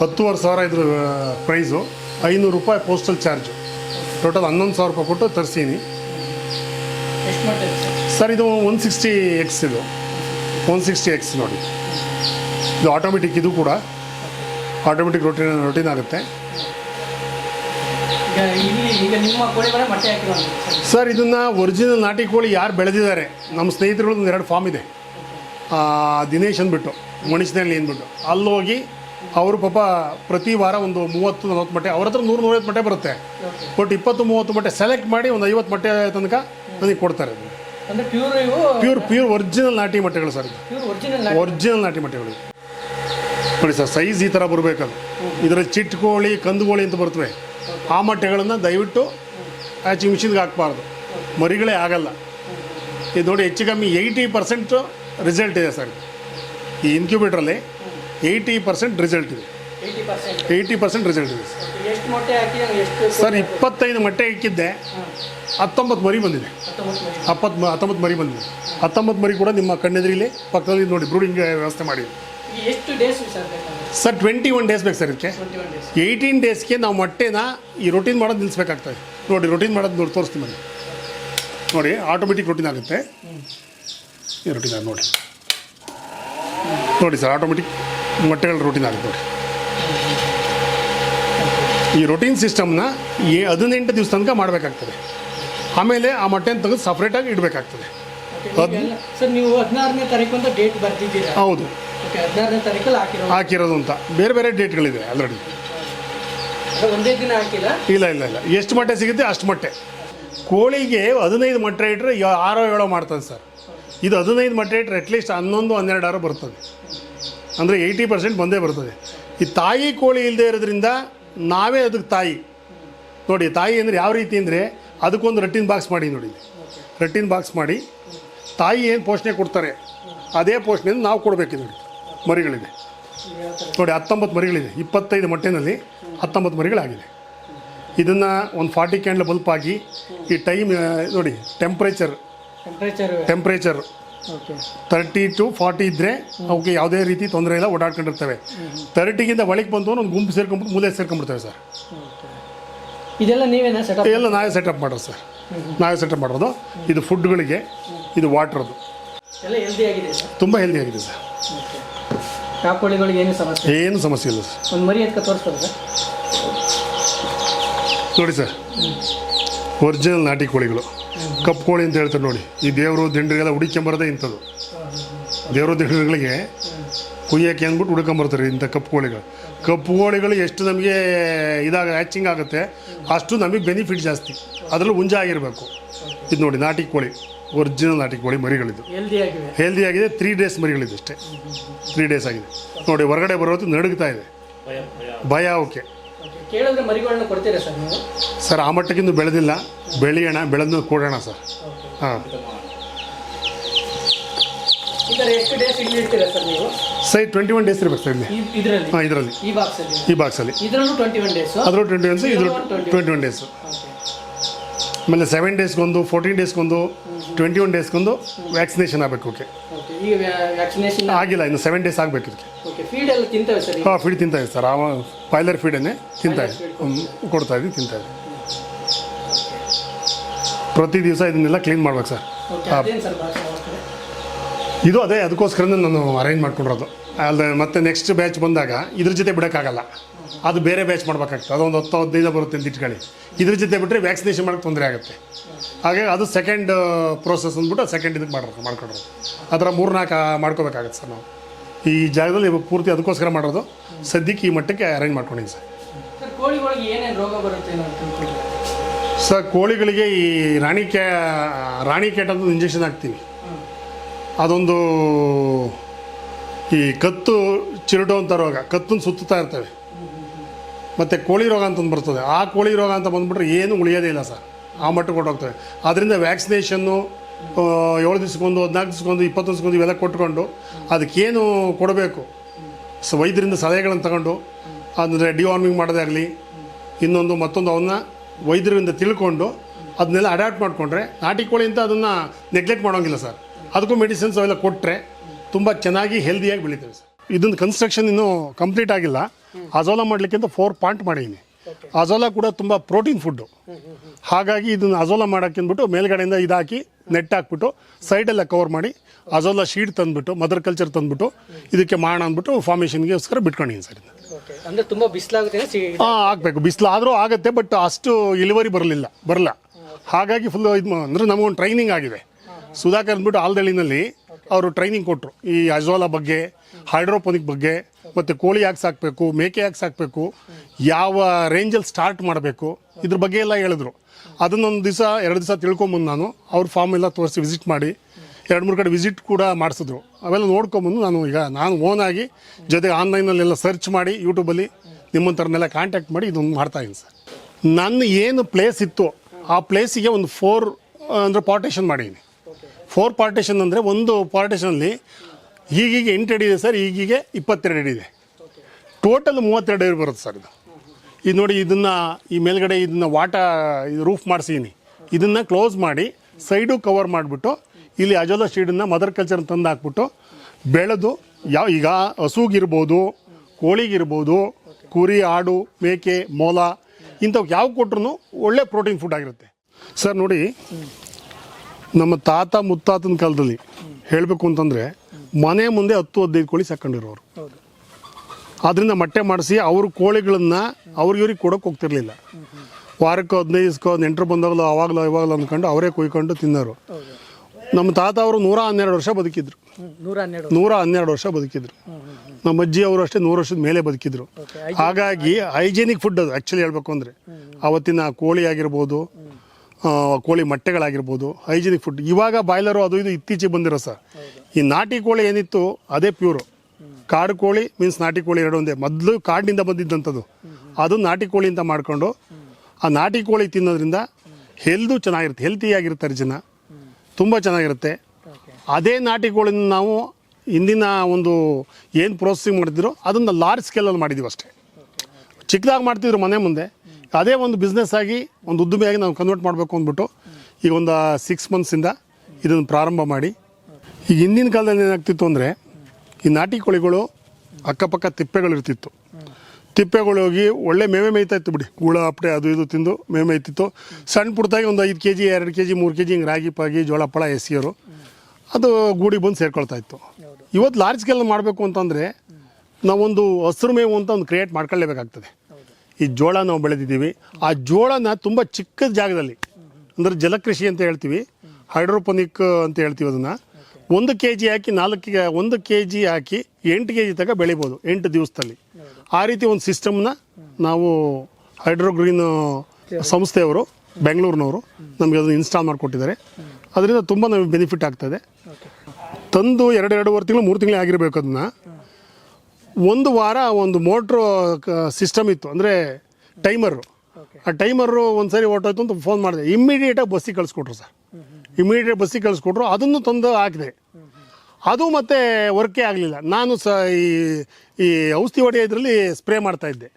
ಹತ್ತುವರೆ ಸಾವಿರ ಇದ್ರ ಪ್ರೈಸು ಐನೂರು ರೂಪಾಯಿ ಪೋಸ್ಟಲ್ ಚಾರ್ಜು ಟೋಟಲ್ ಹನ್ನೊಂದು ಸಾವಿರ ರೂಪಾಯಿ ಕೊಟ್ಟು ತರಿಸೀನಿ. ಸರ್ ಇದು ಒನ್ ಸಿಕ್ಸ್ಟಿ ಎಕ್ಸ್ ಇದು. ಒನ್ ಸಿಕ್ಸ್ಟಿ ಎಕ್ಸ್ ನೋಡಿ. ಇದು ಆಟೋಮೆಟಿಕ್ ಇದು ಕೂಡ. ಆಟೋಮೆಟಿಕ್ ರೊಟೀನ್ ರೊಟೀನ್ ಆಗುತ್ತೆ. ಸರ್. ಇದನ್ನು ಒರಿಜಿನಲ್ ನಾಟಿ ಕೋಳಿ ಯಾರು ಬೆಳೆದಿದ್ದಾರೆ? ನಮ್ಮ ಸ್ನೇಹಿತರುಗಳು ಒಂದು ಎರಡು ಫಾರ್ಮ್ ಇದೆ. ದಿನೇಶ್ ಅಂದ್ಬಿಟ್ಟು ಮಣಿಸ್ನಹಳ್ಳಿ ಅಂದ್ಬಿಟ್ಟು. ಅಲ್ಲೋಗಿ ಹೋಗಿ ಅವರು ಪಾಪ ಪ್ರತಿ ವಾರ ಒಂದು ಮೂವತ್ತು ನಲವತ್ತು ಮಟ್ಟೆ ಅವ್ರ ಹತ್ರ ನೂರು ನೂರೈವತ್ತು ಮಟ್ಟೆ ಬರುತ್ತೆ. ಬಟ್ ಇಪ್ಪತ್ತು ಮೂವತ್ತು ಮಟ್ಟೆ ಸೆಲೆಕ್ಟ್ ಮಾಡಿ ಒಂದು ಐವತ್ತು ಮಟ್ಟೆ ತನಕ ನನಗೆ ಕೊಡ್ತಾರೆ ಅದು. ಪ್ಯೂರ್ ಪ್ಯೂರ್ ಒರಿಜಿನಲ್ ನಾಟಿ ಮಟ್ಟೆಗಳು ಸರ್ ಒರಿಜಿನಲ್ ನಾಟಿ. ಮಟ್ಟೆಗಳು. ನೋಡಿ ಸರ್ ಸೈಜ್ ಈ ಥರ ಬರಬೇಕದು ಇದರಲ್ಲಿ ಚಿಟ್ಕೋಳಿ ಕಂದುಗೋಳಿ ಅಂತ ಬರ್ತವೆ. ಆ ಮಟ್ಟೆಗಳನ್ನು ದಯವಿಟ್ಟು ಆ ಮಿಷಿನ್ಗೆ ಹಾಕಬಾರ್ದು. ಮರಿಗಳೇ ಆಗಲ್ಲ. ಇದು ನೋಡಿ ಹೆಚ್ಚು ಕಮ್ಮಿ ಏಯ್ಟಿ ಪರ್ಸೆಂಟು ರಿಸಲ್ಟ್ ಇದೆ ಸರ್. ಈ ಇನ್ಕ್ಯುಬೇಟ್ರಲ್ಲಿ ಏಯ್ಟಿ ಪರ್ಸೆಂಟ್ ರಿಸಲ್ಟ್ ಇದೆ. ಏಯ್ಟಿ ಪರ್ಸೆಂಟ್ ರಿಸಲ್ಟ್ ಇದೆ. ಸರ್ ಇಪ್ಪತ್ತೈದು ಮೊಟ್ಟೆ ಇಕ್ಕಿದ್ದೆ. ಹತ್ತೊಂಬತ್ತು ಮರಿ ಬಂದಿದೆ. ಹತ್ತೊಂಬತ್ತು ಹತ್ತೊಂಬತ್ತು ಮರಿ ಬಂದಿದೆ. ಹತ್ತೊಂಬತ್ತು ಮರಿ ಕೂಡ ನಿಮ್ಮ ಕಣ್ಣೆದುರಿಲಿ ಪಕ್ಕದಲ್ಲಿ ನೋಡಿ ಬ್ರೂಡಿಂಗ್ ವ್ಯವಸ್ಥೆ ಮಾಡಿ. ಎಷ್ಟು days sir twenty one days ಬೇಕು ಸರ್ ಇದಕ್ಕೆ. ಏಯ್ಟೀನ್ ಡೇಸ್ಗೆ ನಾವು ಮೊಟ್ಟೆನ ಈ ರೊಟೀನ್ ಮಾಡೋದು ನಿಲ್ಲಿಸ್ಬೇಕಾಗ್ತದೆ ನೋಡಿ ರೊಟೀನ್ ಮಾಡೋದು ನೋಡಿ ತೋರಿಸ್ತೀನಿ ಬನ್ನಿ. ನೋಡಿ ಆಟೋಮೆಟಿಕ್ ರೊಟೀನ್ ಆಗುತ್ತೆ. ಈ ರೊಟೀನ್ ನೋಡಿ. ನೋಡಿ ಸರ್ ಆಟೋಮೆಟಿಕ್ ಮೊಟ್ಟೆಗಳ ರೂಟೀನ್ ಆಗುತ್ತೆ ನೋಡಿ ಈ ರೊಟೀನ್ ಸಿಸ್ಟಮ್ನ ಏ ಹದಿನೆಂಟು ದಿವಸ ತನಕ ಮಾಡಬೇಕಾಗ್ತದೆ. ಆಮೇಲೆ ಆ ಮೊಟ್ಟೆನ ತೆಗೆದು ಸಪ್ರೇಟಾಗಿ ಇಡಬೇಕಾಗ್ತದೆ. ನೀವು ಹದಿನಾರನೇ ತಾರೀಕು ಅಂತ ಡೇಟ್ ಬರ್ತಿದ್ದೀರಾ ಹೌದು. ಓಕೆ ಹದಿನಾರನೇ ತಾರೀಕಲ್ಲಿ ಹಾಕಿರೋ ಹಾಕಿರೋದು ಅಂತ. ಬೇರೆ ಬೇರೆ ಡೇಟ್ಗಳಿದೆ ಆಲ್ರೆಡಿ ಅದು ಒಂದೇ ದಿನ ಹಾಕಿಲ್ಲ? ಇಲ್ಲ ಇಲ್ಲ ಇಲ್ಲ. ಎಷ್ಟು ಮೊಟ್ಟೆ ಸಿಗುತ್ತೆ ಅಷ್ಟು ಮೊಟ್ಟೆ. ಕೋಳಿಗೆ ಹದಿನೈದು ಮೊಟ್ಟೆ ಇಟ್ಟರೆ ಆರೋ ಏಳೋ ಮಾಡ್ತದೆ ಸರ್. ಇದು ಹದಿನೈದು ಮೊಟ್ಟೆ ಇಟ್ಟರೆ ಅಟ್ಲೀಸ್ಟ್ ಹನ್ನೊಂದು ಹನ್ನೆರಡು ಆರೋ ಬರ್ತದೆ. ಅಂದರೆ ಏಯ್ಟಿ ಪರ್ಸೆಂಟ್ ಬಂದೇ ಬರ್ತದೆ. ಈ ತಾಯಿ ಕೋಳಿ ಇಲ್ಲದೆ ಇರೋದ್ರಿಂದ ನಾವೇ ಅದಕ್ಕೆ ತಾಯಿ. ನೋಡಿ ತಾಯಿ ಅಂದರೆ ಯಾವ ರೀತಿ ಅಂದರೆ ಅದಕ್ಕೊಂದು ರಟ್ಟಿನ ಬಾಕ್ಸ್ ಮಾಡಿ ನೋಡಿ ರಟ್ಟಿನ ಬಾಕ್ಸ್ ಮಾಡಿ. ತಾಯಿ ಏನು ಪೋಷಣೆ ಕೊಡ್ತಾರೆ? ಅದೇ ಪೋಷಣೆ ನಾವು ಕೊಡಬೇಕು ನೋಡಿ ಮರಿಗಳಿದೆ. ನೋಡಿ ಹತ್ತೊಂಬತ್ತು ಮರಿಗಳಿದೆ. ಇಪ್ಪತ್ತೈದು ಮೊಟ್ಟೆನಲ್ಲಿ ಹತ್ತೊಂಬತ್ತು ಮರಿಗಳಾಗಿದೆ. ಇದನ್ನು ಒಂದು ಫಾರ್ಟಿ ಕ್ಯಾಂಡ್ಲ್ ಬಲ್ಪ್ ಆಗಿ ಈ ಟೈಮ್ ನೋಡಿ temperature temperature temperature thirty to forty ಇದ್ದರೆ ಅವಕ್ಕೆ ಯಾವುದೇ ರೀತಿ ತೊಂದರೆ ಇಲ್ಲ ಓಡಾಡ್ಕೊಂಡಿರ್ತವೆ. ತರ್ಟಿಗಿಂತ ಒಳಗೆ ಬಂದು ಒಂದು ಗುಂಪು ಸೇರ್ಕೊಂಡ್ಬಿಟ್ಟು ಮೂಲೆ ಸೇರ್ಕೊಂಡ್ಬಿಡ್ತವೆ ಸರ್. ಇದೆಲ್ಲ ನೀವೇನಾ ಸೆಟಪ್ ಎಲ್ಲ ನಾವೇ ಸೆಟಪ್ ಮಾಡೋದು ಸರ್. ನಾವೇ ಸೆಟಪ್ ಮಾಡೋದು. ಇದು ಫುಡ್ಗಳಿಗೆ ಇದು ವಾಟ್ರದು ಎಲ್ಲ ಹೆಲ್ದಿ ಆಗಿದೆ ಸರ್? ತುಂಬ ಹೆಲ್ದಿ ಆಗಿದೆ ಸರ್. ಕಾಕೋಳಿಗಳಿಗೆ ಏನು ಸಮಸ್ಯೆ ಏನು ಸಮಸ್ಯೆ ಇಲ್ಲ ಸರ್. ಒಂದು ಮರಿ ಎತ್ಕ ತೋರಿಸ್ತದೆ ಸರ್. ನೋಡಿ ಸರ್. ಒರಿಜಿನಲ್ ನಾಟಿ ಕೋಳಿಗಳು. ಕಪ್ಪು ಕೋಳಿ ಅಂತ ಹೇಳ್ತಾರೆ ನೋಡಿ. ಈ ದೇವರು ದಿಂಡ್ರಿಗೆಲ್ಲ ಹುಡಿಕೊಂಬರೋದೇ ಇಂಥದ್ದು. ದೇವರು ದಿಂಡ್ರಿಗಳಿಗೆ ಕುಯ್ಯಕ್ಕೆ ಅಂದ್ಬಿಟ್ಟು ಹುಡ್ಕೊಂಬರ್ತಾರೆ ಇಂಥ ಕಪ್ಪು ಕೋಳಿಗಳು. ಕಪ್ಪು ಕೋಳಿಗಳು ಎಷ್ಟು ನಮಗೆ ಇದಾಗ ಹ್ಯಾಚಿಂಗ್ ಆಗುತ್ತೆ ಅಷ್ಟು ನಮಗೆ ಬೆನಿಫಿಟ್ ಜಾಸ್ತಿ. ಅದರಲ್ಲೂ ಹುಂಜ ಆಗಿರಬೇಕು ಇದು ನೋಡಿ ನಾಟಿ ಕೋಳಿ ಒರಿಜಿನಲ್ ನಾಟಿ ಕೋಳಿ ಮರಿಗಳಿದ್ದು. ಹೆಲ್ದಿ ಆಗಿದೆ. ತ್ರೀ ಡೇಸ್ ಮರಿಗಳಿದೆ ಅಷ್ಟೇ. ತ್ರೀ ಡೇಸ್ ಆಗಿದೆ. ನೋಡಿ ಹೊರಗಡೆ ಬರೋದು ನಡುಗ್ತಾ ಇದೆ. ಭಯ ಓಕೆ ಕೇಳಿದ್ರೆ ಮರಿಗಳನ್ನ ಕೊಡ್ತೀರಾ ಸರ್ ನೀವು? ಸರ್ ಆ ಮಟ್ಟಕ್ಕಿಂತ ಬೆಳೆದಿಲ್ಲ. ಬೆಳೆಯೋಣ ಬೆಳೆದು ಕೊಡೋಣ ಸರ್. ಹಾಂ ಈ ಥರ ಎಷ್ಟು ಡೇಸ್ ಇಲ್ಲಿ ಇಡ್ತೀರಾ ಸರ್ ನೀವು? ಟ್ವೆಂಟಿ ಒನ್ ಡೇಸ್ ಇರಬೇಕು ಸರ್ ಇಲ್ಲಿ. ಈ ಇದರಲ್ಲಿ? ಹಾಂ ಇದರಲ್ಲಿ. ಈ ಬಾಕ್ಸಲ್ಲಿ ಈ ಬಾಕ್ಸಲ್ಲಿ ಇದರಲ್ಲೂ ಟ್ವೆಂಟಿ ಒನ್ ಡೇಸು ಅದ್ರ ಟ್ವೆಂಟಿ ಒನ್ಸ್ ಇದ್ರ ಟ್ವೆಂಟಿ ಒನ್ ಡೇಸ್ ಓಕೆ ಆಮೇಲೆ ಸೆವೆನ್ ಡೇಸ್ಗೊಂದು ಫೋರ್ಟೀನ್ ಡೇಸ್ಗೊಂದು ಟ್ವೆಂಟಿ ಒನ್ ಡೇಸ್ಗೊಂದು ವ್ಯಾಕ್ಸಿನೇಷನ್ ಆಗಬೇಕು ಓಕೆ ಓಕೆ ಈಗ ವ್ಯಾಕ್ಸಿನೇಷನ್ ಆಗಿಲ್ಲ ಇನ್ನು ಸೆವೆನ್ ಡೇಸ್ ಆಗಬೇಕು ಇದಕ್ಕೆ. ಓಕೆ ಫೀಡ್ ಎಲ್ಲ ತಿಂತವೆ ಸರ್ ಈಗ? ಹಾಂ ಫೀಡ್ ತಿಂತಾ ಇದೆ ಸರ್ ಆ ಪಾಯ್ಲರ್ ಫೀಡನ್ನೇ ತಿಂತಾ ಇದೆ ಕೊಡ್ತಾ ಇದ್ದೀವಿ ತಿಂತಾ ಇದೆ ಪ್ರತಿ ದಿವಸ ಇದನ್ನೆಲ್ಲ ಕ್ಲೀನ್ ಮಾಡ್ಬೇಕು ಸರ್ ಇದು ಅದೇ ಅದಕ್ಕೋಸ್ಕರ ನಾನು ಅರೇಂಜ್ ಮಾಡ್ಕೊಂಡಿರೋದು. ಅಲ್ಲದೆ ಮತ್ತೆ ನೆಕ್ಸ್ಟ್ ಬ್ಯಾಚ್ ಬಂದಾಗ ಇದ್ರ ಜೊತೆ ಬಿಡೋಕ್ಕಾಗಲ್ಲ. ಅದು ಬೇರೆ ಬ್ಯಾಚ್ ಮಾಡಬೇಕಾಗ್ತದೆ. ಅದೊಂದು ಹತ್ತು ಹದಿನೈದು ಬರುತ್ತೆ ಅಂತ ಇಟ್ಕೊಳ್ಳಿ. ಇದ್ರ ಜೊತೆ ಬಿಟ್ಟರೆ ವ್ಯಾಕ್ಸಿನೇಷನ್ ಮಾಡಕ್ಕೆ ತೊಂದರೆ ಆಗುತ್ತೆ. ಹಾಗಾಗಿ ಅದು ಸೆಕೆಂಡ್ ಪ್ರೋಸೆಸ್ ಅಂದ್ಬಿಟ್ಟು ಸೆಕೆಂಡ್ ಇದಕ್ಕೆ ಮಾಡ್ಬೇಕು ಆ ಅದರ ಮೂರ್ನಾಲ್ಕು ಮಾಡ್ಕೋಬೇಕಾಗತ್ತೆ ಸರ್ ನಾವು. ಈ ಜಾಗದಲ್ಲಿ ಪೂರ್ತಿ ಅದಕ್ಕೋಸ್ಕರ ಮಾಡೋದು ಸದ್ಯಕ್ಕೆ ಈ ಮಟ್ಟಕ್ಕೆ ಅರೇಂಜ್ ಮಾಡ್ಕೊಂಡಿದ್ದೀನಿ ಸರ್. ಸರ್ ಕೋಳಿಗಳಿಗೆ ಈ ರಾಣಿ ಕ್ಯಾ ರಾಣಿ ಕ್ಯಾಟ್ ಅಂತ ಇಂಜೆಕ್ಷನ್ ಹಾಕ್ತೀವಿ ಅದೊಂದು ಈ ಕತ್ತು ಚಿರಟು ಅಂತ ರೋಗ. ಕತ್ತನ್ನು ಸುತ್ತುತ್ತಾ ಇರ್ತವೆ. ಮತ್ತು ಕೋಳಿ ರೋಗ ಅಂತಂದು ಬರ್ತದೆ. ಆ ಕೋಳಿ ರೋಗ ಅಂತ ಬಂದುಬಿಟ್ರೆ ಏನು ಉಳಿಯೋದೇ ಇಲ್ಲ ಸರ್. ಆ ಮಟ್ಟಕ್ಕೆ ಕೊಟ್ಟೋಗ್ತವೆ. ಅದರಿಂದ ವ್ಯಾಕ್ಸಿನೇಷನ್ನು ಏಳು ದಿವ್ಸಕ್ಕೊಂದು, ಹದಿನಾಲ್ಕು ದಿವ್ಸಕ್ಕೊಂದು, ಇಪ್ಪತ್ತು ದಿವ್ಸಕ್ಕೊಂದು ಇವೆಲ್ಲ ಕೊಟ್ಕೊಂಡು ಅದಕ್ಕೇನು ಕೊಡಬೇಕು? ಸೊ ವೈದ್ಯರಿಂದ ಸಲಹೆಗಳನ್ನು ತಗೊಂಡು ಅಂದರೆ ಡಿವಾರ್ಮಿಂಗ್ ಮಾಡೋದೇ ಆಗಲಿ, ಇನ್ನೊಂದು ಮತ್ತೊಂದು ಅವನ್ನ ವೈದ್ಯರಿಂದ ತಿಳ್ಕೊಂಡು ಅದನ್ನೆಲ್ಲ ಅಡಾಪ್ಟ್ ಮಾಡಿಕೊಂಡ್ರೆ ನಾಟಿ ಕೋಳಿ ಅಂತ ಅದನ್ನು ನೆಗ್ಲೆಕ್ಟ್ ಮಾಡೋಂಗಿಲ್ಲ ಸರ್. ಅದಕ್ಕೂ ಮೆಡಿಸಿನ್ಸ್ ಅವೆಲ್ಲ ಕೊಟ್ಟರೆ ತುಂಬ ಚೆನ್ನಾಗಿ ಹೆಲ್ದಿಯಾಗಿ ಬೆಳೀತೇವೆ ಸರ್. ಇದೊಂದು ಕನ್ಸ್ಟ್ರಕ್ಷನ್ ಇನ್ನೂ ಕಂಪ್ಲೀಟ್ ಆಗಿಲ್ಲ. ಅಜೋಲಾ ಮಾಡಲಿಕ್ಕಿಂತ ಫೋರ್ ಪಾಯಿಂಟ್ ಮಾಡಿದ್ದೀನಿ ಅಜೋಲಾ ಕೂಡ ತುಂಬ ಪ್ರೋಟೀನ್ ಫುಡ್ಡು ಹಾಗಾಗಿ ಇದನ್ನು ಅಜೋಲಾ ಮಾಡೋಕೆ ಅಂದ್ಬಿಟ್ಟು ಮೇಲ್ಗಡೆಯಿಂದ ಇದಾಕಿ ನೆಟ್ ಹಾಕ್ಬಿಟ್ಟು ಸೈಡೆಲ್ಲ ಕವರ್ ಮಾಡಿ ಅಜೋಲಾ ಶೀಟ್ ತಂದ್ಬಿಟ್ಟು ಮದರ್ ಕಲ್ಚರ್ ತಂದ್ಬಿಟ್ಟು ಇದಕ್ಕೆ ಮಾಡೋಣ ಅಂದ್ಬಿಟ್ಟು ಫಾರ್ಮೇಷನ್ಗೋಸ್ಕರ ಬಿಟ್ಕೊಂಡಿದ್ದೀನಿ ಸರ್ ಅಂದರೆ ತುಂಬ ಬಿಸಿಲಾಗುತ್ತೆ ಹಾಂ ಆಗಬೇಕು. ಬಿಸಿಲು ಆದರೂ ಆಗುತ್ತೆ ಬಟ್ ಅಷ್ಟು ಇಳುವರಿ ಬರಲಿಲ್ಲ ಬರಲ್ಲ. ಹಾಗಾಗಿ ಫುಲ್ ಇದು ಅಂದರೆ ನಮಗೊಂದು ಟ್ರೈನಿಂಗ್ ಆಗಿದೆ. ಸುಧಾಕರ್ ಅಂದ್ಬಿಟ್ಟು ಆಲ್ದಳ್ಳಿನಲ್ಲಿ ಅವರು ಟ್ರೈನಿಂಗ್ ಕೊಟ್ಟರು ಈ ಅಜೋಲಾ ಬಗ್ಗೆ ಹೈಡ್ರೋಪೋನಿಕ್ ಬಗ್ಗೆ, ಮತ್ತು ಕೋಳಿ ಯಾಕೆ ಸಾಕಬೇಕು, ಮೇಕೆ ಯಾಕೆ ಸಾಕಬೇಕು, ಯಾವ ರೇಂಜಲ್ಲಿ ಸ್ಟಾರ್ಟ್ ಮಾಡಬೇಕು, ಇದ್ರ ಬಗ್ಗೆ ಎಲ್ಲ ಹೇಳಿದ್ರು. ಅದನ್ನೊಂದು ದಿವಸ, ಎರಡು ದಿವಸ ತಿಳ್ಕೊಂಬಂದು ನಾನು. ಅವ್ರ ಫಾರ್ಮ್ ಎಲ್ಲ ತೋರಿಸಿ ವಿಸಿಟ್ ಮಾಡಿ, ಎರಡು ಮೂರು ಕಡೆ ವಿಸಿಟ್ ಕೂಡ ಮಾಡಿಸಿದ್ರು. ಅವೆಲ್ಲ ನೋಡ್ಕೊಂಬಂದು ನಾನು ಈಗ, ನಾನು ಓನಾಗಿ ಜೊತೆಗೆ ಆನ್ಲೈನಲ್ಲೆಲ್ಲ ಸರ್ಚ್ ಮಾಡಿ ಯೂಟ್ಯೂಬಲ್ಲಿ ನಿಮ್ಮಂಥವ್ರನ್ನೆಲ್ಲ ಕಾಂಟ್ಯಾಕ್ಟ್ ಮಾಡಿ ಇದೊಂದು ಮಾಡ್ತಾಯಿದ್ದೀನಿ ಸರ್. ನನ್ನ ಏನು ಪ್ಲೇಸ್ ಇತ್ತು, ಆ ಪ್ಲೇಸಿಗೆ ಒಂದು ಫೋರ್ ಅಂದರೆ ಪಾರ್ಟೇಷನ್ ಮಾಡಿದ್ದೀನಿ. ಫೋರ್ ಪಾರ್ಟೇಷನ್ ಅಂದರೆ ಒಂದು ಪಾರ್ಟೇಷನಲ್ಲಿ ಈಗೀಗ ಎಂಟು ಅಡಿ ಇದೆ ಸರ್, ಈಗೀಗೆ ಇಪ್ಪತ್ತೆರಡು ಅಡಿ ಇದೆ. ಟೋಟಲ್ ಮೂವತ್ತೆರಡು ಅಡಿ ಬರುತ್ತೆ ಸರ್ ಇದು. ಇದು ನೋಡಿ, ಇದನ್ನು ಈ ಮೇಲ್ಗಡೆ ಇದನ್ನು ವಾಟ, ಇದು ರೂಫ್ ಮಾಡಿಸಿದ್ದೀನಿ ಇದನ್ನು ಕ್ಲೋಸ್ ಮಾಡಿ ಸೈಡು ಕವರ್ ಮಾಡಿಬಿಟ್ಟು, ಇಲ್ಲಿ ಅಜೋಲ ಶೀಡನ್ನು ಮದರ್ ಕಲ್ಚರ್ ತಂದು ಹಾಕ್ಬಿಟ್ಟು, ಬೆಳೆದು, ಯಾವ, ಈಗ ಹಸುಗಿರ್ಬೋದು, ಕೋಳಿಗಿರ್ಬೋದು, ಕುರಿ, ಆಡು, ಮೇಕೆ, ಮೊಲ ಇಂಥವು ಯಾವ ಕೊಟ್ರು ಒಳ್ಳೆ ಪ್ರೋಟೀನ್ ಫುಡ್ ಆಗಿರುತ್ತೆ. ಸರ್ ನೋಡಿ ನಮ್ಮ ತಾತ ಮುತ್ತಾತನ ಕಾಲದಲ್ಲಿ ಹೇಳಬೇಕು ಅಂತಂದರೆ ಮನೆ ಮುಂದೆ ಹತ್ತು ಹದಿನೈದು ಕೋಳಿ ಸಾಕೊಂಡಿರೋರು. ಅದರಿಂದ ಮೊಟ್ಟೆ ಮಾಡಿಸಿ ಅವ್ರ ಕೋಳಿಗಳನ್ನು ಅವ್ರಿಗಿವ್ರಿಗೆ ಕೊಡೋಕೆ ಹೋಗ್ತಿರ್ಲಿಲ್ಲ. ವಾರಕ್ಕೋ ಹದಿನೈದು ದಿವಸಕ್ಕೋ ನೆಂಟರು ಬಂದಾಗಲೋ ಅವಾಗಲೋ ಇವಾಗಲೋ ಅಂದ್ಕೊಂಡು ಅವರೇ ಕುಯ್ಕೊಂಡು ತಿನ್ನೋರು. ನಮ್ಮ ತಾತ ಅವರು ನೂರ ಹನ್ನೆರಡು ವರ್ಷ ಬದುಕಿದ್ರು. ನೂರ ಹನ್ನೆರಡು ನೂರ ಹನ್ನೆರಡು ವರ್ಷ ಬದುಕಿದ್ರು. ನಮ್ಮ ಅಜ್ಜಿ ಅವರು ಅಷ್ಟೇ ನೂರು ವರ್ಷದ ಮೇಲೆ ಬದುಕಿದ್ರು. ಹಾಗಾಗಿ ಹೈಜೀನಿಕ್ ಫುಡ್ ಅದು ಆ್ಯಕ್ಚುಲಿ ಹೇಳ್ಬೇಕು ಅಂದರೆ. ಅವತ್ತಿನ ಕೋಳಿ ಆಗಿರ್ಬೋದು ಕೋಳಿ ಮೊಟ್ಟೆಗಳಾಗಿರ್ಬೋದು ಹೈಜಿನಿಕ್ ಫುಡ್ ಇವಾಗ ಬಾಯ್ಲರು ಅದು ಇದು ಇತ್ತೀಚೆಗೆ ಬಂದಿರೋ ಸರ್. ಈ ನಾಟಿ ಕೋಳಿ ಏನಿತ್ತು ಅದೇ ಪ್ಯೂರು ಕಾಡು ಕೋಳಿ ಮೀನ್ಸ್ ನಾಟಿ ಕೋಳಿ ಎರಡು ಒಂದೇ. ಮೊದಲು ಕಾಡಿನಿಂದ ಬಂದಿದ್ದಂಥದ್ದು. ಅದು ನಾಟಿ ಕೋಳಿ ಅಂತ ಮಾಡಿಕೊಂಡು ಆ ನಾಟಿ ಕೋಳಿ ತಿನ್ನೋದ್ರಿಂದ ಹೆಲ್ದು ಚೆನ್ನಾಗಿರುತ್ತೆ. ಹೆಲ್ತಿಯಾಗಿರ್ತಾರೆ ಜನ. ತುಂಬ ಚೆನ್ನಾಗಿರುತ್ತೆ. ಅದೇ ನಾಟಿ ಕೋಳಿನ ನಾವು ಇಂದಿನ ಒಂದು ಏನು ಪ್ರೋಸೆಸಿಂಗ್ ಮಾಡಿದ್ರು ಅದನ್ನು ಲಾರ್ಜ್ ಸ್ಕೇಲಲ್ಲಿ ಮಾಡಿದ್ದೀವಿ ಅಷ್ಟೇ. ಚಿಕ್ಕದಾಗಿ ಮಾಡ್ತಿದ್ರು ಮನೆ ಮುಂದೆ. ಅದೇ ಒಂದು ಬಿಸ್ನೆಸ್ ಆಗಿ ಒಂದು ಉದ್ದಿಮೆಯಾಗಿ ನಾವು ಕನ್ವರ್ಟ್ ಮಾಡಬೇಕು ಅಂದ್ಬಿಟ್ಟು ಈಗ ಒಂದು ಸಿಕ್ಸ್ ಮಂತ್ಸಿಂದ ಇದನ್ನು ಪ್ರಾರಂಭ ಮಾಡಿ. ಈಗ ಹಿಂದಿನ ಕಾಲದಲ್ಲಿ ಏನಾಗ್ತಿತ್ತು ಅಂದರೆ ಈ ನಾಟಿ ಕೋಳಿಗಳು ಅಕ್ಕಪಕ್ಕ ತಿಪ್ಪೆಗಳಿರ್ತಿತ್ತು. ತಿಪ್ಪೆಗಳು ಹೋಗಿ ಒಳ್ಳೆ ಮೇವೆ ಮೇಯ್ತಾ ಇತ್ತು ಬಿಡಿ. ಹುಳ ಅಪ್ಪಡೆ ಅದು ಇದು ತಿಂದು ಮೇವೆ ಮೇಯ್ತಿತ್ತು. ಸಣ್ಣ ಪುಟ್ಟದಾಗಿ ಒಂದು ಐದು ಕೆ ಜಿ ಎರಡು ಕೆ ಜಿ ಮೂರು ಕೆ ಜಿ ಹಿಂಗೆ ರಾಗಿ ಪಾಗಿ ಜೋಳ ಪಳ ಎಸಿಯೋರು. ಅದು ಗೂಡಿ ಬಂದು ಸೇರ್ಕೊಳ್ತಾ ಇತ್ತು. ಇವತ್ತು ಲಾರ್ಜ್ ಸ್ಕೇಲ್ ಮಾಡಬೇಕು ಅಂತಂದರೆ ನಾವೊಂದು ಹಸಿರು ಮೇವು ಅಂತ ಒಂದು ಕ್ರಿಯೇಟ್ ಮಾಡ್ಕೊಳ್ಳೇಬೇಕಾಗ್ತದೆ. ಈ ಜೋಳ ನಾವು ಬೆಳೆದಿದ್ದೀವಿ. ಆ ಜೋಳನ ತುಂಬ ಚಿಕ್ಕ ಜಾಗದಲ್ಲಿ, ಅಂದರೆ ಜಲಕೃಷಿ ಅಂತ ಹೇಳ್ತೀವಿ, ಹೈಡ್ರೋಪೋನಿಕ್ ಅಂತ ಹೇಳ್ತೀವಿ ಅದನ್ನು. ಒಂದು ಕೆ ಜಿ ಹಾಕಿ ನಾಲ್ಕಿಗೆ, ಒಂದು ಕೆ ಜಿ ಹಾಕಿ ಎಂಟು ಕೆ ಜಿ ತನಕ ಬೆಳಿಬೋದು, ಎಂಟು ದಿವಸದಲ್ಲಿ. ಆ ರೀತಿ ಒಂದು ಸಿಸ್ಟಮ್ನ ನಾವು ಹೈಡ್ರೋಗ್ರೀನ್ ಸಂಸ್ಥೆಯವರು, ಬೆಂಗಳೂರಿನವರು ನಮಗೆ ಅದನ್ನು ಇನ್ಸ್ಟಾಲ್ ಮಾಡಿಕೊಟ್ಟಿದ್ದಾರೆ. ಅದರಿಂದ ತುಂಬ ನಮಗೆ ಬೆನಿಫಿಟ್ ಆಗ್ತದೆ ತಂದು ಎರಡು ಎರಡೂವರೆ ತಿಂಗಳು, ಮೂರು ತಿಂಗಳು ಆಗಿರಬೇಕು ಅದನ್ನ. ಒಂದು ವಾರ ಒಂದು ಮೋಟ್ರು ಸಿಸ್ಟಮ್ ಇತ್ತು. ಅಂದರೆ ಟೈಮರ್ ಆ ಟೈಮರು ಒಂದು ಸರಿ ಹೊರ್ಟೋಯ್ತು ಅಂತ ಫೋನ್ ಮಾಡಿದೆ. ಇಮ್ಮಿಡಿಯೇಟಾಗಿ ಬಸ್ಸಿಗೆ ಕಳಿಸ್ಕೊಟ್ರು ಸರ್. ಇಮ್ಮಿಡಿಯೇಟ್ ಬಸ್ಸಿಗೆ ಕಳಿಸ್ಕೊಟ್ರು. ಅದನ್ನು ತಂದು ಹಾಕಿದೆ. ಅದು ಮತ್ತೆ ವರ್ಕೇ ಆಗಲಿಲ್ಲ. ನಾನು ಸ ಈ ಈ ಔಷಧಿ ಹೊಡೆಯೋ ಇದರಲ್ಲಿ ಸ್ಪ್ರೇ ಮಾಡ್ತಾ ಇದ್ದೆ.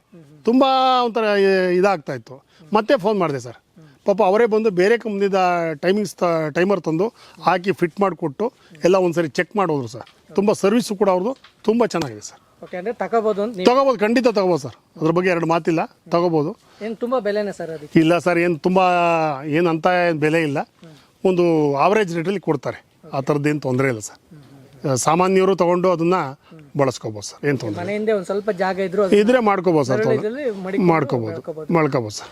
ತುಂಬ ಒಂಥರ ಇದಾಗ್ತಾಯಿತ್ತು ಇದಾಗ್ತಾ ಇತ್ತು. ಮತ್ತೆ ಫೋನ್ ಮಾಡಿದೆ ಸರ್. ಪಾಪ ಅವರೇ ಬಂದು ಬೇರೆ ಕಂಪ್ನಿದ ಟೈಮಿಂಗ್ಸ್ ಟೈಮರ್ ತಂದು ಹಾಕಿ ಫಿಟ್ ಮಾಡಿಕೊಟ್ಟು ಎಲ್ಲ ಒಂದ್ಸರಿ ಚೆಕ್ ಮಾಡೋದ್ರು ಸರ್. ತುಂಬ ಸರ್ವಿಸು ಕೂಡ ಅವ್ರದ್ದು ತುಂಬ ಚೆನ್ನಾಗಿದೆ ಸರ್. ಓಕೆ ಅಂದ್ರೆ ತಗೋಬಹುದು ಅಂತ ನೀವು ತಗೋಬೋದು ಖಂಡಿತ ತಗೋಬೋದು ಸರ್. ಅದ್ರ ಬಗ್ಗೆ ಎರಡು ಮಾತಿಲ್ಲ ತಗೋಬೋದು. ಏನು ತುಂಬಾ ಬೆಲೆನೇ ಸರ್ ಅದಕ್ಕೆ ಇಲ್ಲ ಸರ್ ಏನು ತುಂಬ ಏನು ಅಂತ ಏನ್ ಬೆಲೆ ಇಲ್ಲ. ಒಂದು ಆವರೇಜ್ ರೇಟಲ್ಲಿ ಕೊಡ್ತಾರೆ. ಆ ಥರದ್ದೇನು ತೊಂದರೆ ಇಲ್ಲ ಸರ್. ಸಾಮಾನ್ಯರು ತಗೊಂಡು ಅದನ್ನ ಬಳಸ್ಕೋಬೋದು ಸರ್. ಏನು ತೊಂದರೆ ಮನೆಯಿಂದ ಒಂದ್ ಸ್ವಲ್ಪ ಜಾಗ ಇದ್ರು ಇದ್ರೆ ಮಾಡ್ಕೋಬೋದು ಸರ್ ಮಾಡ್ಕೋಬಹುದು ಮಾಡ್ಕೋಬಹುದು ಮಾಡ್ಕೋಬೋದು. ಮಾಡ್ಕೋಬೋದು ಸರ್.